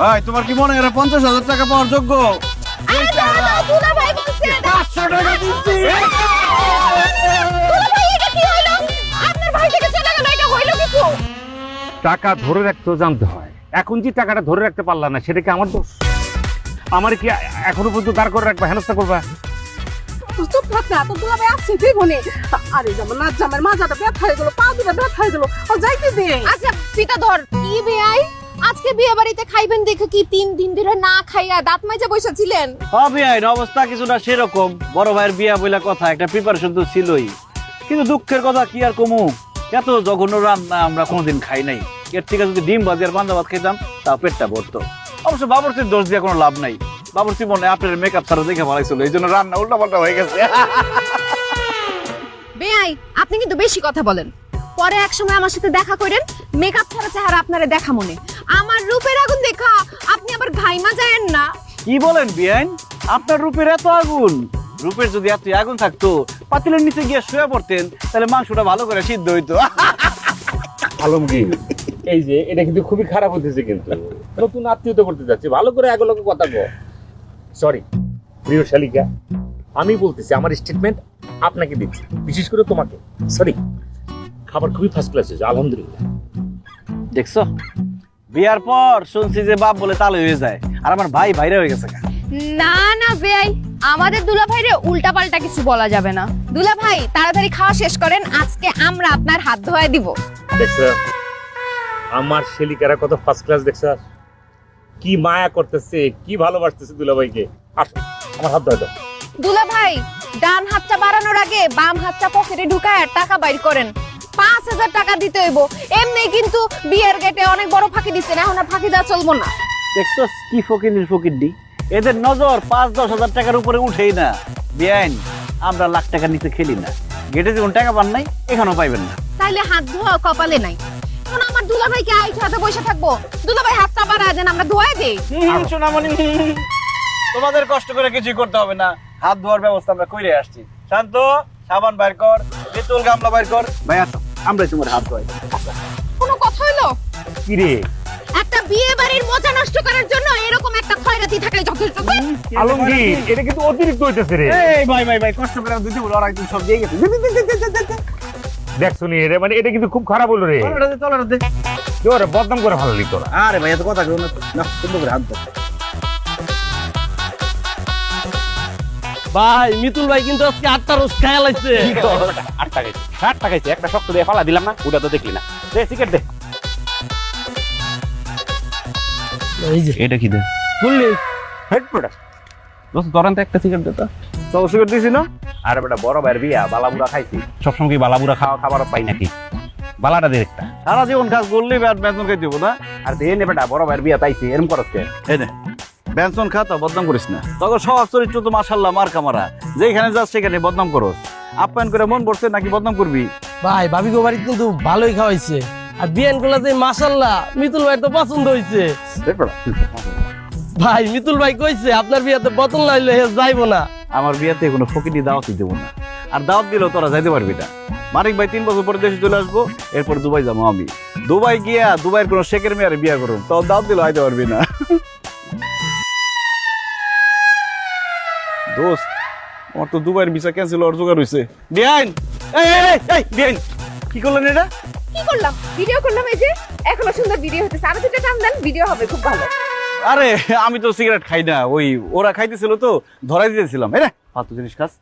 ভাই তোমার কি মনে হয় পঞ্চাশ হাজার টাকা পাওয়ার যোগ্য? টাকা দিচ্ছি। দুলাভাই, এটা কি হইল? আপনার ভাই থেকে চলে গেল, এটা হইল কিছু? টাকা ধরে রাখতেও জানতে হয়। এখন যে টাকাটা ধরে রাখতে পারলাম না সেটা কি আমার দোষ? আমার কি এখনও পর্যন্ত দাঁড় করে রাখবা হেনস্থা করবা? চুপ থাক না তোর দুলাভাই আসছে ঠিক হনে। আরে যেমন নাচ জামের মাজাটা ব্যথা হয়ে গেলো পা দুটা ব্যথা হয়ে গেলো। ও যাইতে দে। আচ্ছা ফিতা ধর। বিয়ে বাড়িতে খাইবেন দেখে কি তিন দিন ধরে না খাইয়া দাঁত মাইজা বসেছিলেন হবে আইন অবস্থা কিছুটা সেরকম। বড় ভাইয়ের বিয়া বইলা কথা একটা প্রিপারেশন তো ছিলই। কিন্তু দুঃখের কথা কি আর কমু? এত জঘন্য রান্না আমরা কোনোদিন খাই নাই। এর থেকে যদি ডিম ভাজি আর পান্তা ভাত খেতাম তা পেটটা ভরতো। অবশ্য বাবরচির দোষ দিয়ে কোনো লাভ নাই। বাবরচি মনে আপনার মেকআপ ছাড়া দেখে ভালো ছিল এই জন্য রান্না উল্টা পাল্টা হয়ে গেছে। বেয়াই আপনি কিন্তু বেশি কথা বলেন। পরে এক সময় আমার সাথে দেখা করেন মেকআপ ছাড়া চেহারা আপনারে দেখা মনে। আমার রূপের আগুন দেখা আপনি আবার ঘাইমা যায়েন না। কি বলেন বিয়াইন? আপনার রূপের এত আগুন। রূপের যদি এত আগুন থাকতো পাতিলের নিচে গিয়ে শুয়ে পড়তেন তাহলে মাংসটা ভালো করে সিদ্ধ হইতো। আলমগীর এই যে এটা কিন্তু খুবই খারাপ হতেছে কিন্তু। নতুন আত্মীয়তা করতে যাচ্ছে। ভালো করে এগুলোকে কথা কো সরি প্রিয় শালিকা আমি বলতেছি আমার স্টেটমেন্ট আপনাকে দিচ্ছি। বিশেষ করে তোমাকে। সরি খাবার খুবই ফার্স্ট ক্লাস হয়েছে আলহামদুলিল্লাহ। দেখছ? বিয়ার পর শুনছি যে বাপ বলে তালে হয়ে যায় আর আমার ভাই বাইরে হয়ে গেছে না না বেয়াই আমাদের দুলা ভাইরে উল্টা পাল্টা কিছু বলা যাবে না। দুলা ভাই তাড়াতাড়ি খাওয়া শেষ করেন আজকে আমরা আপনার হাত ধোয়া দিব। দেখছ আমার শালিকারা কত ফার্স্ট ক্লাস দেখছ? কি মায়া করতেছে কি ভালোবাসতেছে দুলাভাইকে। আসো আমার হাত ধরে দাও। দুলা ভাই ডান হাতটা বাড়ানোর আগে বাম হাতটা পকেটে ঢুকায় টাকা বাইর করেন। পাঁচ হাজার টাকা দিতে হইব। এমনি কিন্তু বিয়ের গেটে অনেক বড় ফাঁকি দিচ্ছেন এখন আর ফাঁকি দেওয়া চলবো না। দেখছ কি ফকির ডি এদের নজর পাঁচ দশ হাজার টাকার উপরে উঠেই না। আমরা লাখ নিচে খেলি না। গেটে যেমন টাকা পান নাই এখানেও পাইবেন না। তাইলে হাত ধোয়া কপালে নাই। এখন আমার দুলা ভাইকে আইট হাতে বসে থাকব। দুলা ভাই হাতটা বাড়া দেন আমরা ধোয়া দেই। সোনামণি। তোমাদের কষ্ট করে কিছু করতে হবে না। হাত ধোয়ার ব্যবস্থা আমরা করে আসছি। শান্ত সাবান বাইর কর পেতল গামলা বাইর কর। ভাই আসো। আমরাই তোমার হাত ধোয়াই। কোনো কথা হলো? কি রে? একটা বিয়ে বাড়ির মজা নষ্ট করার জন্য এরকম একটা খয়রাতি থাকলে যথেষ্ট। আলমগীর এটা কিন্তু অতিরিক্ত হইতেছে রে। এই ভাই ভাই ভাই কষ্ট করে দিতে বলো আর একদম সব দিয়ে গেছে। দেখ শুনি রে মানে এটা কিন্তু খুব খারাপ হলো রে। ওরে বদনাম করে ভালো লিখতো আরে ভাই এত কথা কেউ না সুন্দর করে হাত ধর ভাই মিতুল ভাই কিন্তু আজকে আটটা রোজ খায়া লাগছে আট টাকাইছে ষাট টাকাইছে একটা শক্ত দিয়ে ফালা দিলাম না ওটা তো দেখলি না। দে সিগারেট দে। এই যে। এটা কি দে? বললি হেড প্রোডাক্ট দোস্ত ধরেন তো একটা সিগারেট দে তো। তো সুগার দিছি না? আরে বেটা বড় ভাইয়ের বিয়া বালাবুড়া খাইছি। সবসময় কি বালাবুড়া খাওয়া খাবার পাই নাকি? বালাটা দে একটা। সারা জীবন কাজ করলেই ব্যাট বেতন খাই দিব না? আর দে নে বেটা বড় ভাইয়ের বিয়া তাইছি এরম করস কে? এই নে বেনসন খা তো বদনাম করিস না। তখন স্বভাব চরিত্র তো মাশাল্লাহ মার। কামারা যেখানে যাস সেখানে বদনাম করস। আপ্যায়ন করে মন পড়ছে নাকি বদনাম করবি? ভাই ভাবি গো বাড়ি কিন্তু ভালোই খাওয়াইছে। আর বিয়ানগুলা যে মাসাল্লাহ মিতুল ভাই তো পছন্দ হয়েছে ভাই মিতুল ভাই কইছে আপনার বিয়াতে বদল লাইলে হে যাইবো না। আমার বিয়াতে কোনো ফকিনি দাওয়াতই দেবো না। আর দাওয়াত দিলেও তোরা যাইতে পারবি না। মানিক ভাই তিন বছর পরে দেশে চলে আসব এরপর দুবাই যাব আমি। দুবাই গিয়া দুবাইয়ের কোনো শেখের মেয়ারে বিয়া করুন। তো দাওয়াত দিলেও আইতে পারবি না। দোস্ত আমার তো দুবাইয়ের ভিসা ক্যান্সেল হওয়ার জোগাড় হয়েছে এই এই, এই, এই কি করলেন এটা? কি করলাম? ভিডিও করলাম এই যে এখনও সুন্দর ভিডিও হতেছে আরও দুটো টান দেন ভিডিও হবে খুব ভালো। আরে আমি তো সিগারেট খাই না। ওই ওরা খাইতেছিল তো ধরাই দিতেছিলাম। হ্যাঁ ফালতু জিনিস খাস।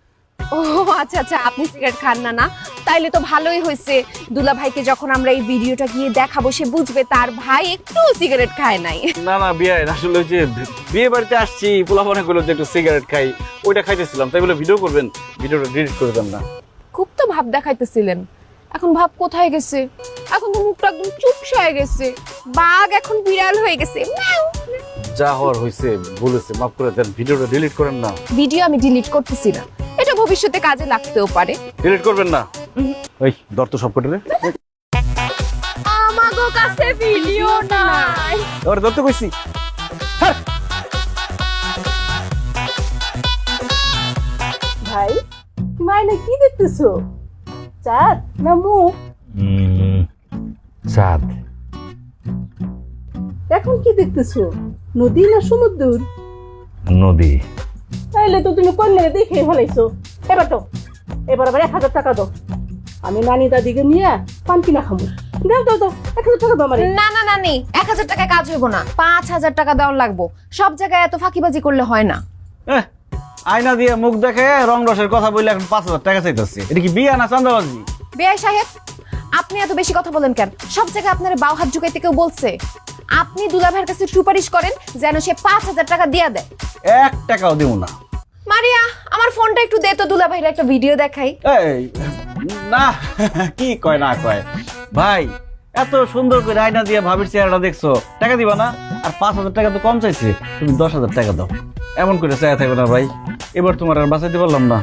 ও আচ্ছা আচ্ছা আপনি সিগারেট খান না না। তাইলে তো ভালোই হয়েছে দুলা ভাইকে যখন আমরা এই ভিডিওটা গিয়ে দেখাবো সে বুঝবে তার ভাই একটু সিগারেট খায় নাই। না না বিয়ে আসলে হচ্ছে বিয়ে বাড়িতে আসছি পোলা মনে করল যে একটু সিগারেট খাই ওইটা খাইতেছিলাম। তাই বলে ভিডিও করবেন ভিডিওটা ডিলিট করে দেন না। খুব তো ভাব দেখাইতেছিলেন। এখন ভাব কোথায় গেছে? এখন তো মুখটা একদম চুপসে হয়ে গেছে। বাঘ এখন বিড়াল হয়ে গেছে। ম্যাও। যা হওয়ার হয়েছে বলেছে। মাফ করে দেন ভিডিওটা ডিলিট করেন না। ভিডিও আমি ডিলিট করতেছি না। ভবিষ্যতে কাজে লাগতেও পারে। ডিলিট করবেন না। ওই দর তো সব কটে রে। আমাগো কাছে ভিডিও নাই। ওরে দর তো কইছি। ভাই মাইনে কি দেখতেছো? চাঁদ না মুখ? চাঁদ। এখন কি দেখতেছো? নদী না সমুদ্র? নদী। তাইলে তো তুমি কন্যা দেখে ফেলাইছো। এবার তো এবার আবার এক হাজার টাকা দাও। আমি নানি দাদিকে নিয়ে পান কিনা খাব। দাও দাও দাও। এক হাজার টাকা দাও আমারে। না না না নি এক হাজার টাকায় কাজ হইব না। পাঁচ হাজার টাকা দেওয়ার লাগবো। সব জায়গায় এত ফাঁকিবাজি করলে হয় না। এহ, আয়না দিয়ে মুখ দেখে রং রসের কথা বললে এখন পাঁচ হাজার টাকা চাইতেছে। এটা কি বিয়া না চান্দাবাজি বেআই সাহেব আপনি এত বেশি কথা বলেন কেন? সব জায়গায় আপনার বাউ হাত ঝুঁকাইতে কেউ বলছে? আপনি দুলাভাইয়ের কাছে সুপারিশ করেন যেন সে পাঁচ হাজার টাকা দিয়া দেয়। এক টাকাও দিব না। মারিয়া আমার ফোনটা একটু দে তো দুলাভাইয়ের একটা ভিডিও দেখাই। এই না কি কয় না কয়। ভাই এত সুন্দর করে আয়না দিয়ে ভাবির চেহারাটা দেখছ টাকা দিবা না? আর পাঁচ হাজার টাকা তো কম চাইছে তুমি দশ হাজার টাকা দাও। এমন করে চাই থাকো না ভাই এবার তোমার আর বাঁচাইতে পারলাম না।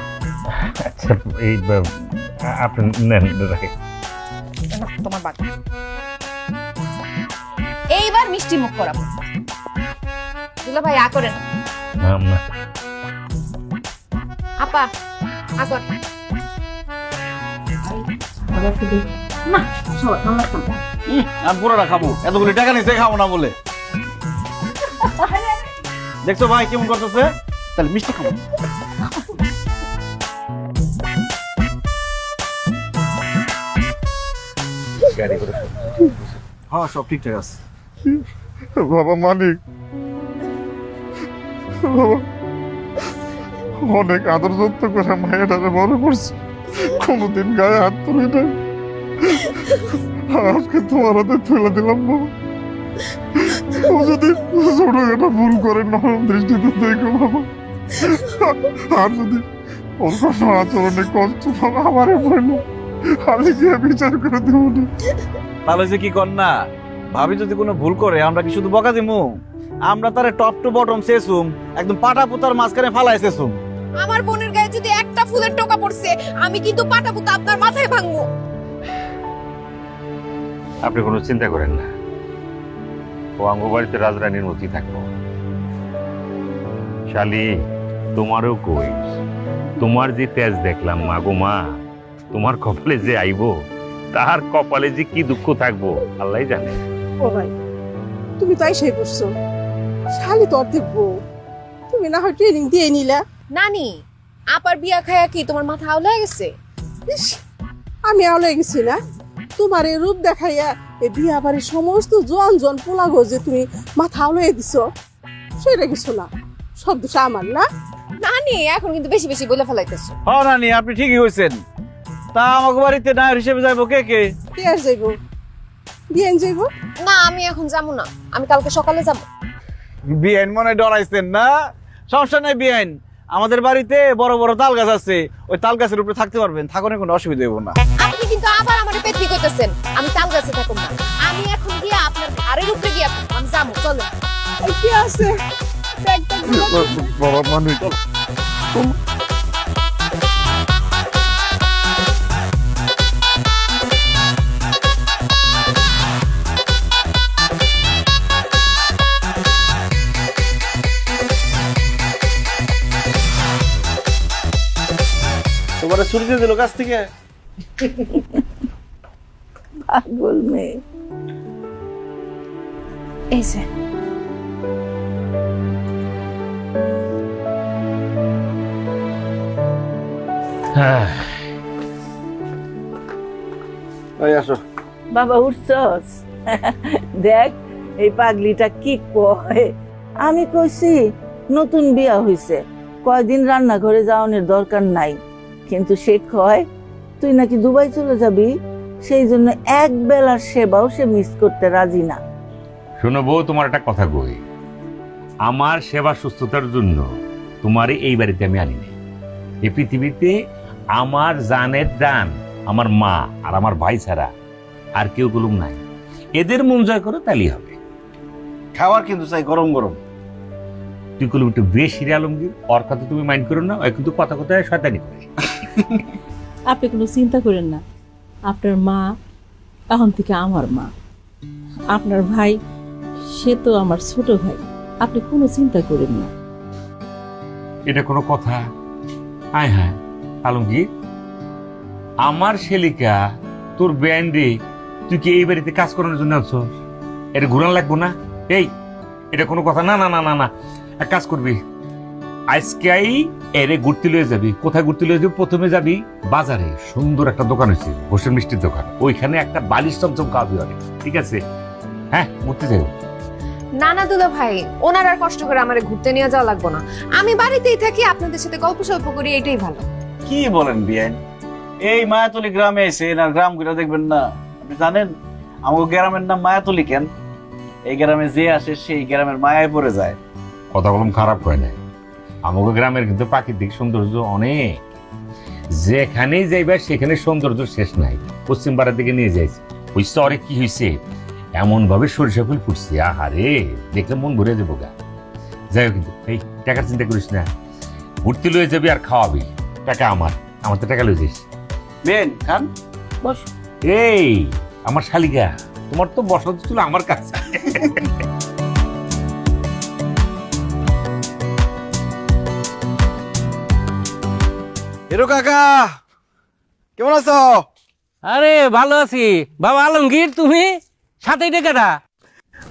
আচ্ছা এই আপনি নেন রাখে। না, তোমার বাদ এইবার মিষ্টি মুখ করাবো দুলা ভাই আ করেন আপা আ কর উম, আমি পুরোটা খাব। এতগুলি টাকা নিতে খাব না বলে। দেখছ ভাই কেমন করতেছে? তাহলে মিষ্টি খাব। গাড়ি হ্যাঁ সব ঠিকঠাক আছে। বাবা মানিক বাবা অনেক আদর যত্ন করে মায়েরারে বড় করছে। কোনোদিন গায়ে হাত তুলি নাই। আজকে তোমার হাতে তুলে দিলাম বাবা ও যদি ছোটখাটো ভুল করে নরম দৃষ্টিতে দেখো বাবা। আর যদি ওর কোনো আচরণে কষ্ট পাবো আমারে বলল আমি গিয়ে বিচার করে দেবো না। তাহলে যে কি না? ভাবি যদি কোনো ভুল করে, আমরা কি শুধু বকা দিমু? আমরা তারে টপ টু বটম শেষুম, একদম পাটা পুতার মাঝখানে ফালাই শেষুম। আমার বোনের গায়ে যদি একটা ফুলের টোকা পড়ছে আমি কিন্তু পাটা পুতা আপনার মাথায় ভাঙবো। আপনি কোনো চিন্তা করেন না। ও অঙ্গবাড়িতে রাজরানীর মতি থাকব। শালি তোমারও কই? তোমার যে তেজ দেখলাম মা গো মা তোমার কপালে যে আইবো তাহার কপালে যে কি দুঃখ থাকব আল্লাহ জানে। ও ভাই তুমি তাই আইসাই করছ। শালি তো অর্ধেক বউ। তুমি না হয় ট্রেনিং দিয়ে নিলা। নানি আপার বিয়া খায়া কি তোমার মাথা আউলে গেছে? ইস, আমি আওলে গেছি না। তোমার এই রূপ দেখাইয়া এই বিয়া বাড়ির সমস্ত জন জন পোলা গো যে তুমি মাথা আওলে দিছ সেটা কিছু না। সব দোষ আমার না। নানি এখন কিন্তু বেশি বেশি বলে ফেলাইতেছো। হ্যাঁ নানি আপনি ঠিকই হয়েছেন তা আমাকে বাড়িতে নায়র হিসেবে যাইবো কে কে? কে আর যাইব? বিয়ান যাইব? না আমি এখন যাব না। আমি কালকে সকালে যাব। বিআইন মনে হয় ডরাইছেন না? সমস্যা নেই বিআইন আমাদের বাড়িতে বড় বড় তাল গাছ আছে ওই তাল গাছের উপরে থাকতে পারবেন থাকুন কোনো অসুবিধা হইব না আপনি কিন্তু আবার আমার পেতনি করতেছেন আমি তাল গাছে থাকব না আমি এখন গিয়ে আপনার ঘাড়ের উপরে গিয়ে আমি যাব চলো কি আছে একদম বড় বাবা মানিক তোমার ছুটি দিয়ে দিল কাছ থেকে? পাগল মেয়ে। এই যে। আসো। বাবা উঠছস? দেখ এই পাগলিটা কি কয়? আমি কইছি নতুন বিয়া হইছে। কয়দিন রান্নাঘরে যাওয়ানোর দরকার নাই। কিন্তু সে কয় তুই নাকি দুবাই চলে যাবি? সেই জন্য এক বেলার সেবাও সে মিস করতে রাজি না। শোনো বউ তোমার একটা কথা কই। আমার সেবা সুস্থতার জন্য তোমার এই বাড়িতে আমি আনি নাই। এই পৃথিবীতে আমার জানের দান আমার মা আর আমার ভাই ছাড়া আর কেউ গুলুম নাই। এদের মন জয় করো তালি হবে। খাবার কিন্তু চাই গরম গরম। তুই কলম একটু বেশি রে আলমগীর ওর কথা তুমি মাইন্ড করো না কিন্তু কথা কথায় শয়তানি করে। আপনি কোনো চিন্তা করেন না। আপনার মা এখন থেকে আমার মা। আপনার ভাই, সে তো আমার ছোট ভাই। আপনি কোনো চিন্তা করেন না। এটা কোনো কথা? আয় হ্যাঁ আলমগীর। আমার শেলিকা, তোর ব্যান্ডে তুই কি এই বাড়িতে কাজ করানোর জন্য আনছ এটা ঘুরান লাগবো না? এই, এটা কোনো কথা? না না না না না। এক কাজ করবি। আজকেই এরে ঘুরতে লয়ে যাবি? কোথায় ঘুরতে লয়ে যাবি? প্রথমে যাবি বাজারে। সুন্দর একটা দোকান হয়েছে হোসেন মিষ্টির দোকান। ওইখানে একটা বালিশ চমচম খাওয়াবি অনেক। ঠিক আছে? হ্যাঁ ঘুরতে যাব না না দুলা ভাই ওনার আর কষ্ট করে আমারে ঘুরতে নিয়ে যাওয়া লাগবে না। আমি বাড়িতেই থাকি আপনাদের সাথে গল্প সল্প করি এটাই ভালো। কি বলেন বিয়ান এই মায়াতলি গ্রামে এসে না গ্রাম ঘুরে দেখবেন না। আপনি জানেন আমাকে গ্রামের নাম মায়াতলি কেন? এই গ্রামে যে আসে সেই গ্রামের মায়ায় পড়ে যায়। কথা বললাম খারাপ হয় না আমাকে গ্রামের কিন্তু প্রাকৃতিক সৌন্দর্য অনেক। যেখানেই যাইবা সেখানে সৌন্দর্য শেষ নাই। পশ্চিম পাড়ার দিকে নিয়ে যাইছে। ওই শহরে কি হয়েছে এমন ভাবে সরিষা ফুল ফুটছে। আহারে দেখলে মন ভরে দেবো গা। যাই হোক কিন্তু এই টাকার চিন্তা করিস না। ঘুরতে লয়ে যাবি আর খাওয়াবি। টাকা আমার। আমার তো টাকা লয়ে যাইস। বেন খান। বস। এই আমার শালিকা। তোমার তো বসন্ত ছিল আমার কাছে। হিরো কাকা কেমন আছো? আরে ভালো আছি। বাবা আলমগীর তুমি? সাথে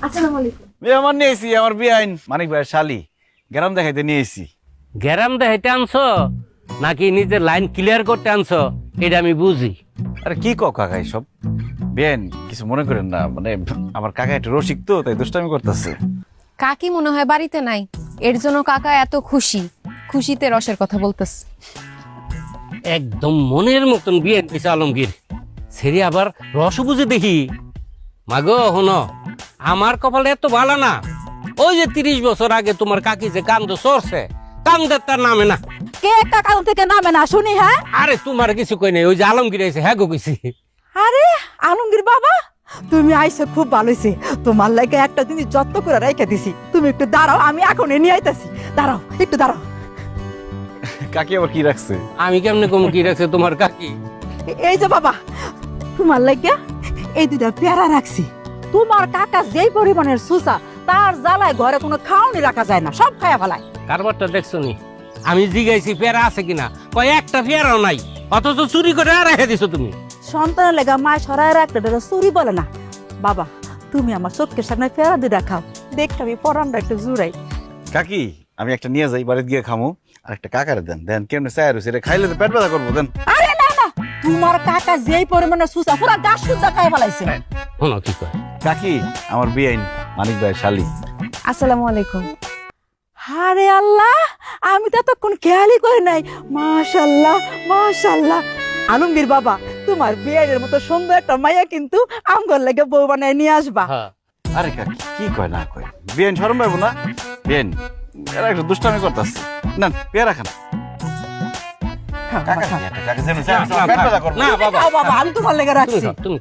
আসসালামু আলাইকুম। মেহমান নিয়ে এসি আমার বিয়াইন মানিক ভাইয়ের শালি গ্রাম দেখাইতে নিয়ে এসি গ্যারাম দেখাইতে আনছো? নাকি নিজের লাইন ক্লিয়ার করতে আনছো? এটা আমি বুঝি। আরে কি কও কাকা সব বেন কিছু মনে করেন না মানে আমার কাকা একটু রসিক তো তাই দুষ্টামি করতেছে। কাকি মনে হয় বাড়িতে নাই। এর জন্য কাকা এত খুশি। খুশিতে রসের কথা বলতেছে। একদম মনের মতন বিয়ে দিছে আলমগীর। সেরি আবার রস বুঝে দেখি। মাগো হনো আমার কপালে এত ভালো না। ওই যে তিরিশ বছর আগে তোমার কাকি যে কান্দ সরছে কান্দের তার নামে না। কে কারণ থেকে নামে না শুনি হ্যাঁ? আরে তোমার কিছু কই নাই ওই যে আলমগীর এসে হ্যাঁ গো কইছি। আরে আলমগীর বাবা তুমি আইসো খুব ভালো হয়েছে তোমার লাগে একটা জিনিস যত্ন করে রেখে দিছি। তুমি একটু দাঁড়াও আমি এখন নিয়ে আইতাছি। দাঁড়াও একটু দাঁড়াও। কাকি আবার কি রাখছে? আমি কেমনে কম কি রাখছে তোমার কাকি? এই যে বাবা তোমার লাগে এই দুটা পেয়ারা রাখছি। তোমার কাকা যেই পরিমাণের সুসা তার জ্বালায় ঘরে কোনো খাওয়ানি রাখা যায় না সব খায়া ফেলায়। কারবারটা দেখছ নি? আমি জিগাইছি পেয়ারা আছে কিনা কয় একটা পেয়ারাও নাই অথচ চুরি করে আর রেখে দিছো তুমি। সন্তানের লেগা মা সরাই রাখতে এটা চুরি বলে না। বাবা তুমি আমার চোখের সামনে পেয়ারা দিয়ে রাখাও দেখতে আমি পরানটা একটু জুড়াই। কাকি আমি একটা নিয়ে যাই বাড়িতে গিয়ে খামো। আর একটা কাকারে দেন। দেন কেমনে চায় রয়েছে এটা খাইলে তো পেট ব্যথা করব দেন। আরে না না তোমার কাকা যেই পরিমাণে সুসা পুরো গাছ সুদ্ধা খাই ফেলাইছে। শোনো কি কয়। কাকি আমার বিয়াইন মানিক ভাইয়ের শালি। আসসালামু আলাইকুম। আরে আল্লাহ আমি তো এতক্ষণ খেয়ালই করি নাই। মাশাল্লাহ মাশাল্লাহ আলমগীর বাবা তোমার বিয়ের মতো সুন্দর একটা মাইয়া কিন্তু আমগর লাগে বউ বানায় নিয়ে আসবা। হ্যাঁ। আরে কাকি কি কয় না কয়? বিয়াইন সরম পাবো না? বিয়াইন এরা একটু দুষ্টামি করতেছে। না পেয়ারা খান করব না বাবা। আমি তোমার লেগে রাখছি। তুমি।